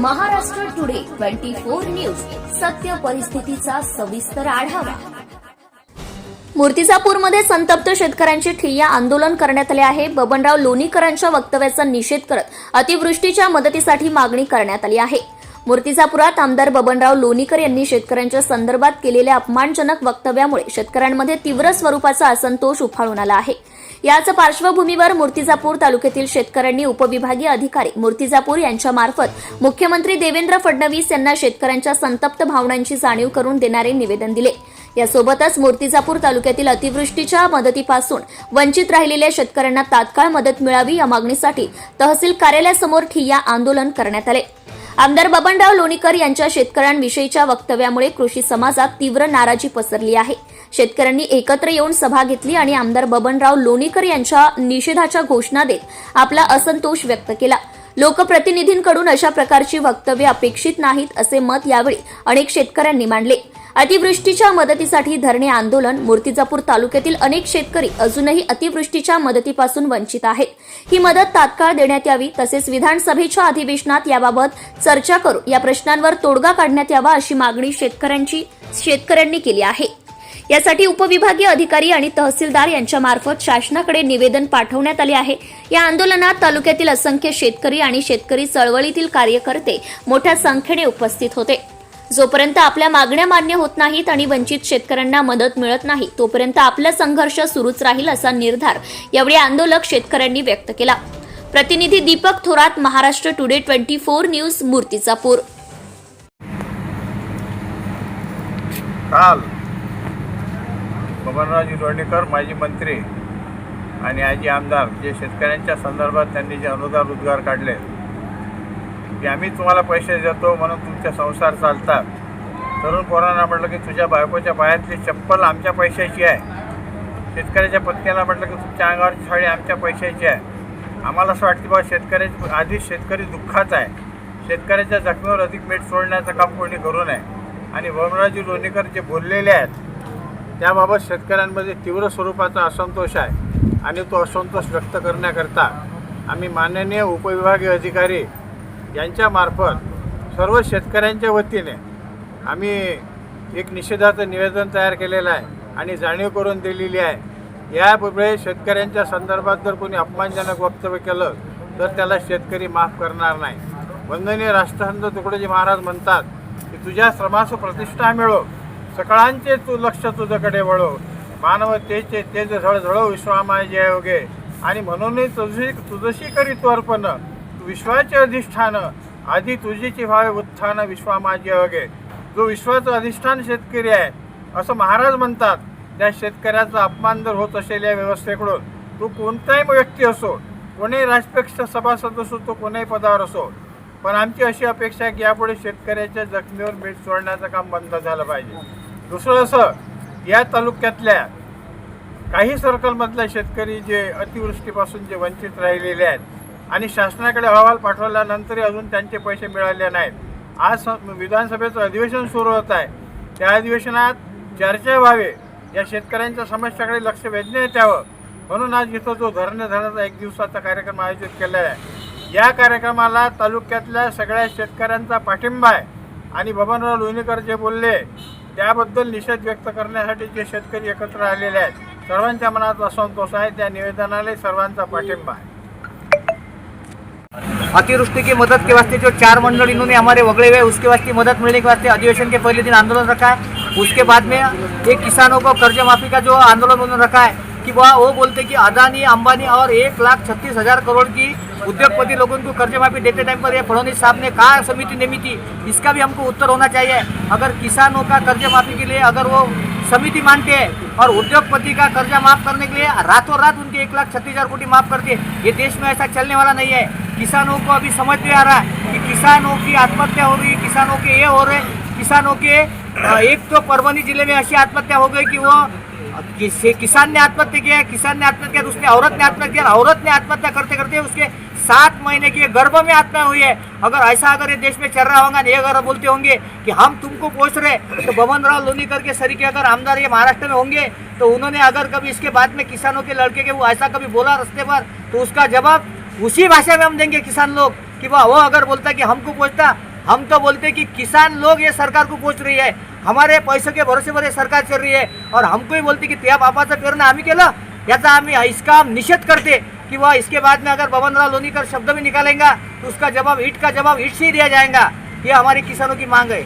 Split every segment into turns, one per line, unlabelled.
Maharashtra today twenty four news. सत्य परिस्थितीचा सविस्तर आढावा. मूर्तिजापूरमध्ये संतप्त शेतकऱ्यांचे ठिय्या आंदोलन करण्यात आले आहे. बबनराव लोणीकरांच्या वक्तव्याचा निषेध करत अतिवृष्टीच्या मदतीसाठी मागणी करण्यात आली आहे. मूर्तिजापुरात आमदार बबनराव लोणीकर यांनी शेतकऱ्यांच्या संदर्भात केलेल्या अपमानजनक वक्तव्यामुळे शेतकऱ्यांमध्ये तीव्र स्वरूपाचा असंतोष उफाळून आला आहे. याच पार्श्वभूमीवर मूर्तिजापूर तालुक्यातील शेतकऱ्यांनी उपविभागीय अधिकारी मूर्तिजापूर यांच्यामार्फत मुख्यमंत्री देवेंद्र फडणवीस यांना शेतकऱ्यांच्या संतप्त भावनांची जाणीव करून देणारे निवेदन दिले. यासोबतच मूर्तिजापूर तालुक्यातील अतिवृष्टीच्या मदतीपासून वंचित राहिलेल्या शेतकऱ्यांना तात्काळ मदत मिळावी या मागणीसाठी तहसील कार्यालयासमोर ठिय्या आंदोलन करण्यात आले. आमदार बबनराव लोणीकर यांच्या शेतकऱ्यांविषयीच्या वक्तव्यामुळे कृषी समाजात तीव्र नाराजी पसरली आहे. शेतकऱ्यांनी एकत्र येऊन सभा घेतली आणि आमदार बबनराव लोणीकर यांच्या निषेधाच्या घोषणा देत आपला असंतोष व्यक्त केला. लोकप्रतिनिधींकडून अशा प्रकारची वक्तव्य अपेक्षित नाहीत असे मत यावेळी अनेक शेतकऱ्यांनी मांडले. अतिवृष्टीच्या मदतीसाठी धरणे आंदोलन मूर्तिजापूर तालुक्यातील अनेक शेतकरी अजूनही अतिवृष्टीच्या मदतीपासून वंचित आहेत. ही मदत तात्काळ देण्यात यावी तसेच विधानसभेच्या अधिवेशनात याबाबत चर्चा करून या प्रश्नांवर तोडगा काढण्यात यावा अशी मागणी शेतकऱ्यांची शेतकऱ्यांनी केली आहे. यासाठी उपविभागीय अधिकारी आणि तहसीलदार यांच्या मार्फत शासनाकडे निवेदन पाठवण्यात आले आहे. या आंदोलनात तालुक्यातील असंख्य शेतकरी आणि शेतकरी चळवळीतील कार्यकर्ते मोठ्या संख्येने उपस्थित होते. जोपर्यंत आपल्या मागण्या मान्य होत नाहीत आणि वंचित शेतकऱ्यांना मदत मिळत नाही तोपर्यंत आपला संघर्ष सुरूच राहील असा निर्धार यावेळी आंदोलक शेतकऱ्यांनी व्यक्त केला. प्रतिनिधी Deepak Thorat Maharashtra today twenty four news Murtijapur.
काल लोणीकर माजी मंत्री आणि आजी आमदार जे शेतकऱ्यांच्या संदर्भात त्यांनी जे अनुदान उद्गार काढले. की आम्ही तुम्हाला पैसे देतो म्हणून तुमचे संसार चालतात. तरुण पोरांना म्हटलं की तुझ्या बायकोच्या पायातली चप्पल आमच्या पैशाची आहे. शेतकऱ्याच्या पत्नीला म्हटलं की तुमच्या अंगावरची साडी आमच्या पैशाची आहे. आम्हाला असं वाटतं बाबा शेतकऱ्याची आधीच शेतकरी दुःखात आहे. शेतकऱ्याच्या जखमेवर अधिक मीठ सोडण्याचं काम कोणी करू नये. आणि वमराजी लोणीकर जे बोललेले आहेत त्याबाबत शेतकऱ्यांमध्ये तीव्र स्वरूपाचा असंतोष आहे आणि तो असंतोष व्यक्त करण्याकरता आम्ही माननीय उपविभागीय अधिकारी यांच्यामार्फत सर्व शेतकऱ्यांच्या वतीने आम्ही एक निषेधाचं निवेदन तयार केलेलं आहे आणि जाणीव करून दिलेली आहे. यापुढे शेतकऱ्यांच्या संदर्भात जर कोणी अपमानजनक वक्तव्य केलं तर त्याला शेतकरी माफ करणार नाही. वंदनीय राष्ट्रसंत तुकडोजी महाराज म्हणतात की तुझ्या श्रमास प्रतिष्ठा मिळो. सकळांचे तू लक्ष तुझ्याकडे वळो मानवतेचे तेज झळझळो विश्वामाय जय योगे आणि म्हणूनही तुझी तुझशी करी तू अर्पण. तू विश्वाचे अधिष्ठान. आधी तुझीची व्हावे उत्थान विश्वामाजी योगे जो विश्वाचं अधिष्ठान शेतकरी आहे असं महाराज म्हणतात त्या शेतकऱ्याचा अपमान जर होत असेल या व्यवस्थेकडून तू कोणताही व्यक्ती असो कोणीही राजपक्ष सभासद असो तो कोणाही पदावर असो पण आमची अशी अपेक्षा आहे की यापुढे शेतकऱ्याच्या जखमीवर मीठ सोडण्याचं काम बंद झालं पाहिजे. दुसरं असं या तालुक्यातल्या काही सर्कलमधल्या शेतकरी जे अतिवृष्टीपासून जे वंचित राहिलेले आहेत आणि शासनाकडे अहवाल पाठवल्यानंतरही अजून त्यांचे पैसे मिळाले नाहीत. आज स- विधानसभेचं अधिवेशन सुरू होत आहे. त्या अधिवेशनात चर्चा व्हावी या शेतकऱ्यांच्या समस्याकडे लक्ष वेधण्यात यावं. म्हणून आज इथं जो धरणे धरण्याचा एक दिवसाचा कार्यक्रम आयोजित केलेला आहे. या कार्यक्रमाला तालुक्यातल्या सगळ्या शेतकऱ्यांचा पाठिंबा आहे. आणि बबनराव लोणीकर जे बोलले त्याबद्दल निषेध व्यक्त करण्यासाठी जे शेतकरी एकत्र आलेले आहेत सर्वांच्या मनात असंतोष आहे. त्या निवेदनाला सर्वांचा पाठिंबा आहे.
अतिवृष्टि की मदद के वास्ते जो चार मंडल इन्होंने हमारे वगड़े हुए उसके वास्ते मदद मिलने के वास्ते अधिवेशन के पहले दिन आंदोलन रखा है। उसके बाद में एक किसानों को कर्ज माफी का जो आंदोलन उन्होंने रखा है कि वह वो बोलते कि अदानी, अंबानी और एक लाख छत्तीस हज़ार करोड़ की उद्योगपति लोगों को कर्ज माफ़ी देते टाइम पर फडणवीस साहब ने कहा समिति नेमी थी इसका भी हमको उत्तर होना चाहिए। अगर किसानों का कर्ज माफ़ी के लिए अगर वो समिति मानते हैं और उद्योगपति का कर्जा माफ़ करने के लिए रातों रात उनके एक लाख छत्तीस हज़ार कोटी माफ़ करते हैं ये देश में ऐसा चलने वाला नहीं है। किसानों को अभी समझ में आ रहा है कि किसानों की आत्महत्या हो रही है, किसानों के ये हो रहे किसानों के एक तो परवनी ज़िले में ऐसी आत्महत्या हो गई कि वो किसान ने आत्महत्या किया किसान ने आत्महत्या किया उसने औरत ने आत्महत्या किया औरत ने आत्महत्या करते करते उसके सात महीने की गर्भ में आत्महत्या हुई है। अगर ऐसा अगर ये देश में चल रहा होगा, ये अगर बोलते होंगे कि हम तुमको पोष रहे तो बबन राव लोनीकर के सरीके अगर आमदार ये महाराष्ट्र में होंगे तो उन्होंने अगर कभी इसके बाद में किसानों के लड़के के वो ऐसा कभी बोला रस्ते पर तो उसका जवाब उसी भाषा में हम देंगे किसान लोग, कि वाह वो अगर बोलता कि हमको पूछता हम तो बोलते हैं कि किसान लोग ये सरकार को पूछ रही है। हमारे पैसों के भरोसे पर ये सरकार चल रही है। और हमको ही बोलते की त्या बापाचं पेरणं आम्ही केलं? याचा आम्ही इसका निषेध करते कि वह इसके बाद में अगर बबनराव लोनीकर शब्द भी निकालेंगे तो उसका जवाब ईट का जवाब ईट से ही दिया जाएगा। ये हमारे किसानों की मांग है।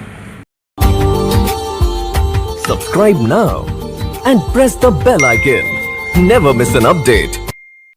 Subscribe now and press the bell icon. Never miss an update.